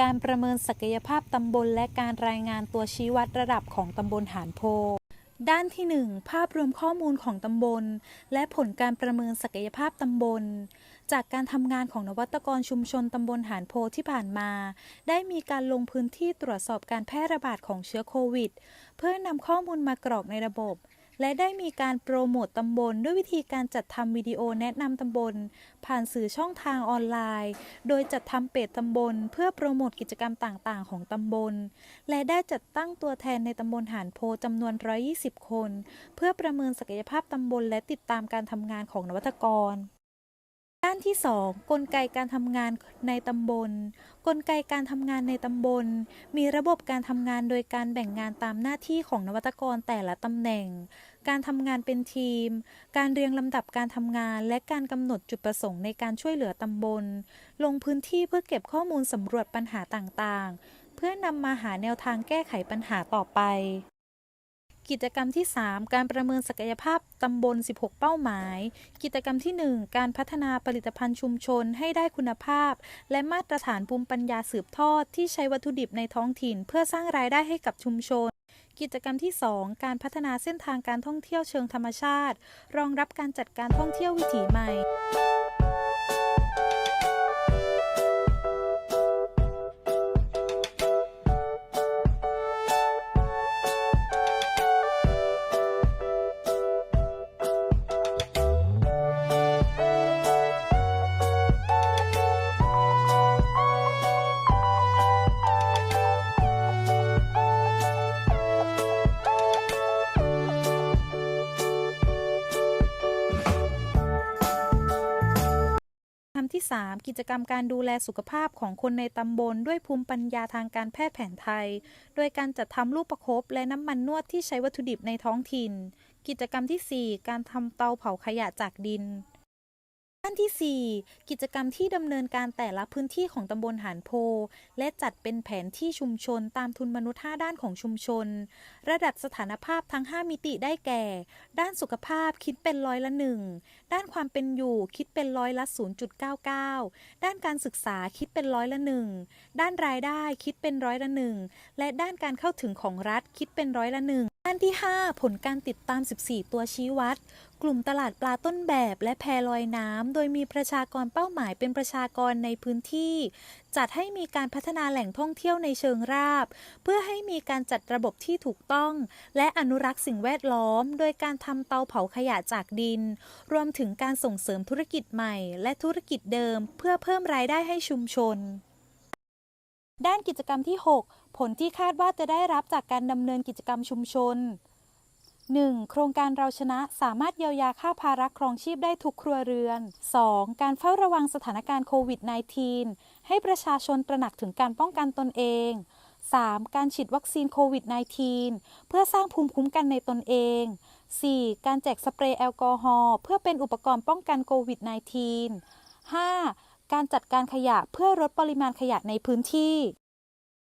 การประเมินศักยภาพตำบล และการรายงานตัวชี้วัดระดับของตำบลหานโพ ด้านที่ 1 ภาพรวมข้อมูลของตำบล และผลการประเมินศักยภาพตำบล จากการทำงานของนวัตกรชุมชนตำบลหานโพที่ผ่านมา ได้มีการลงพื้นที่ตรวจสอบการแพร่ระบาดของเชื้อโควิด เพื่อนำข้อมูลมากรอกในระบบ และได้มีการโปรโมตตำบล ด้วยวิธีการจัดทำวิดีโอแนะนำตำบล ผ่านสื่อช่องทางออนไลน์ โดยจัดทำเพจตำบล เพื่อโปรโมตกิจกรรมต่างๆ ของตำบล และได้จัดตั้งตัวแทนในตำบลหานโพจำนวน 120 คน เพื่อประเมินศักยภาพตำบลและติดตามการทำงานของนวัตกร ด้านที่ 2 กลไกการทำงานในตำบล กลไกการทำงานในตำบล มีระบบการทำงานโดยการแบ่งงานตามหน้าที่ของนวัตกรแต่ละตำแหน่ง การทำงานเป็นทีม การเรียงลำดับการทำงาน และการกำหนดจุดประสงค์ในการช่วยเหลือตำบล ลงพื้นที่เพื่อเก็บข้อมูลสำรวจปัญหาต่างๆ เพื่อนำมาหาแนวทางแก้ไขปัญหาต่อไป กิจกรรมที่ 3 การประเมินศักยภาพตำบล 16 เป้าหมาย กิจกรรมที่ 1 การพัฒนาผลิตภัณฑ์ชุมชนให้ได้คุณภาพ และมาตรฐานภูมิปัญญาสืบทอด ที่ใช้วัตถุดิบในท้องถิ่น เพื่อสร้างรายได้ให้กับชุมชน กิจกรรมที่ 2 การพัฒนาเส้นทางการท่องเที่ยวเชิงธรรมชาติ รองรับการจัดการท่องเที่ยววิถีใหม่ 3 กิจกรรมการดูแลสุขภาพของคนในตำบล ด้วยภูมิปัญญาทางการแพทย์แผนไทย โดยการจัดทำลูกประคบและน้ำมันนวดที่ใช้วัตถุดิบในท้องถิ่น กิจกรรมทีสี่4 การทำเตาเผาขยะจากดิน ด้านที่ 4 กิจกรรมที่ดำเนินการแต่ละพื้นที่ของตำบลหานโพ และจัดเป็นแผนที่ชุมชนตามทุนมนุษย์ 5 ด้านของชุมชน ระดับสถานภาพทั้ง 5 มิติได้แก่ ด้านสุขภาพคิดเป็นร้อยละ 1 ด้านความเป็นอยู่คิดเป็นร้อยละ 0.99 ด้านการศึกษาคิดเป็นร้อยละ 1 ด้านรายได้คิดเป็นร้อยละ 1 และด้านการเข้าถึงของรัฐคิดเป็นร้อยละ 1านที่ 5 ผลการติดตาม 14 ตัวชี้วัด กลุ่มตลาดปลาต้นแบบและแพลอยน้ำ โดยมีประชากรเป้าหมายเป็นประชากรในพื้นที่ จัดให้มีการพัฒนาแหล่งท่องเที่ยวในเชิงราบ เพื่อให้มีการจัดระบบที่ถูกต้อง และอนุรักษ์สิ่งแวดล้อม โดยการทำเตาเผาขยะจากดิน รวมถึงการส่งเสริมธุรกิจใหม่ และธุรกิจเดิม เพื่อเพิ่มรายได้ให้ชุมชน ด้านกิจกรรมที่ 6 ผลที่คาดว่าจะได้รับจากการดำเนินกิจกรรมชุมชน 1. โครงการเราชนะสามารถเยียวยาค่าภาระครองชีพได้ทุกครัวเรือน 2. การเฝ้าระวังสถานการณ์โควิด -19 ให้ประชาชนตระหนักถึงการป้องกันตนเอง 3. การฉีดวัคซีนโควิด -19 เพื่อสร้างภูมิคุ้มกันในตนเอง 4. การแจกสเปรย์แอลกอฮอล์เพื่อเป็นอุปกรณ์ป้องกันโควิด -19 5. การจัดการขยะเพื่อลดปริมาณขยะในพื้นที่